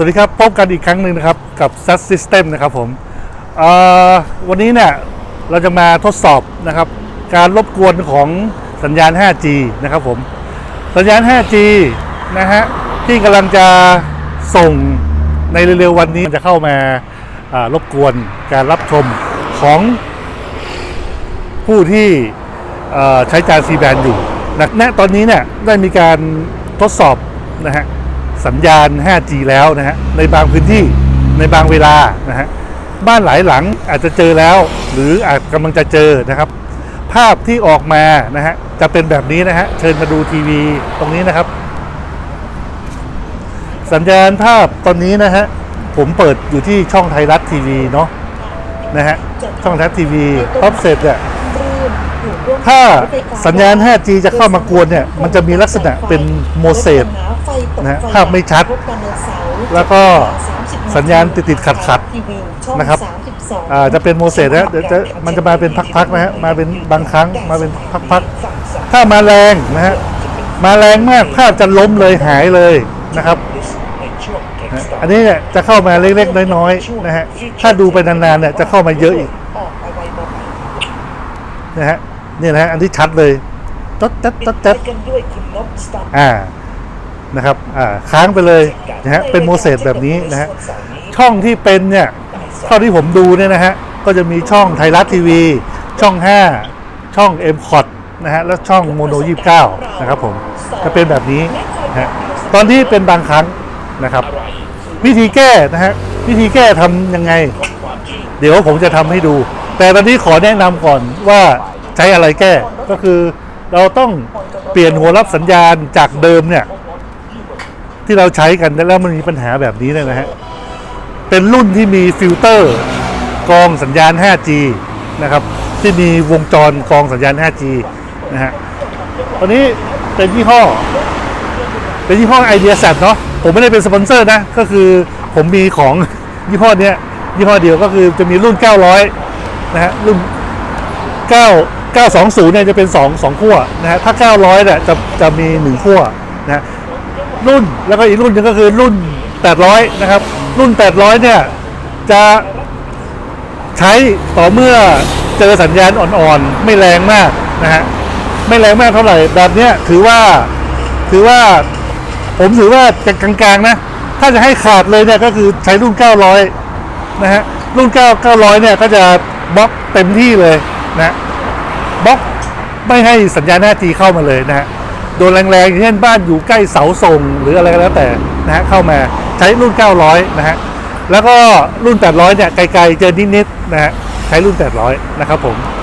สวัสดีครับพบกันอีกครั้งหนึ่งนะครับกับ s a t System นะครับผมวันนี้เนี่ยเราจะมาทดสอบนะครับ การรบกวนของสัญญาณ 5G นะครับผมสัญญาณ 5G นะฮะที่กำลังจะส่งในเร็วๆวันนี้จะเข้ามารบกวนการรับชมของผู้ที่ใช้จาน C band อยู่นะณตอนนี้เนี่ยได้มีการทดสอบนะฮะ สัญญาณ 5G แล้วนะฮะในบางพื้นที่ในบางเวลานะฮะบ้านหลายหลังอาจจะเจอแล้ว หรืออาจกำลังจะเจอนะครับ ภาพที่ออกมานะฮะจะเป็นแบบนี้นะฮะเชิญมาดูทีวีตรงนี้นะครับ สัญญาณภาพตอนนี้นะฮะผมเปิดอยู่ที่ช่องไทยรัฐทีวีเนาะนะฮะช่องไทยรัฐทีวีออฟเซตเนี่ย ถ้าสัญญาณ 5G จะเข้ามากวนเนี่ย มันจะมีลักษณะเป็นโมเสสนะฮะภาพไม่ชัด แล้วก็สัญญาณติดๆขัดๆนะครับอ่าจะเป็นโมเสสนะเดี๋ยวจะมันจะมาเป็นพักๆนะฮะมาเป็นบางครั้งมาเป็นพักๆ ถ้ามาแรงนะฮะมาแรงมากภาพจะล้มเลยหายเลยนะครับนะอันนี้เนี่ยจะเข้ามาเล็กๆน้อยๆนะฮะถ้าดูไปนานๆเนี่ยจะเข้ามาเยอะอีกนะฮะ นี่นะฮะอันที่ชัดเลยต๊ดต๊ดต๊ดต๊ดกันด้วยคุณนกสตันอ่านะครับอ่าค้างไปเลยนะฮะเป็นโมเสสแบบนี้นะฮะช่องที่เป็นเนี่ยเท่าที่ผมดูเนี่ยนะฮะก็จะมีช่องไทยรัฐทีวี ช่อง 5 ช่อง m c o t นะฮะแล้วช่องโมโน29 นะครับผมจะเป็นแบบนี้นะฮะตอนที่เป็นบางครั้งนะครับ วิธีแก้นะฮะวิธีแก้ทำยังไง เดี๋ยวผมจะทำให้ดู แต่ตอนนี้ขอแนะนำก่อนว่า ใช้อะไรแก้ ก็คือเราต้องเปลี่ยนหัวรับสัญญาณจากเดิมเนี่ย ที่เราใช้กันแล้วมันมีปัญหาแบบนี้เลยนะฮะ เป็นรุ่นที่มีฟิลเตอร์กองสัญญาณ 5G นะครับ ที่มีวงจรกองสัญญาณ 5G นะฮะตอนนี้เป็นยี่ห้อ เป็นยี่ห้อไอเดียแซเนาะผมไม่ได้เป็นสปอนเซอร์นะ ก็คือผมมีของยี่ห้อเนี้ยยี่ห้อเดียวก็คือจะมีรุ่น 900 นะฮะรุ่น 9 920เนี่ยจะเป็น2 2ขั้วนะฮะถ้า 900เนี่ยจะจะมี 1 ขั้วนะรุ่นแล้วก็อีกรุ่นหนึงก็คือรุ่น 800 นะครับ รุ่น 800 เนี่ยจะใช้ต่อเมื่อเจอสัญญาณอ่อนๆ ไม่แรงมากนะฮะไม่แรงมากเท่าไหร่แบบเนี้ยถือว่าถือว่าผมถือว่ากลางๆนะ ถ้าจะให้ขาดเลยเนี่ยก็คือใช้รุ่น 900 นะฮะรุ่น 9 900 เนี่ยก็จะบล็อกเต็มที่เลยนะ บล็อกไม่ให้สัญญาณหน้าจีเข้ามาเลยนะฮะโดนแรงๆอย่างเช่นบ้านอยู่ใกล้เสาส่งหรืออะไรก็แล้วแต่นะฮะเข้ามาใช้รุ่น 900 นะฮะแล้วก็รุ่น 800 เนี่ยไกลๆเจอนิดๆนะฮะใช้รุ่น 800 นะครับผม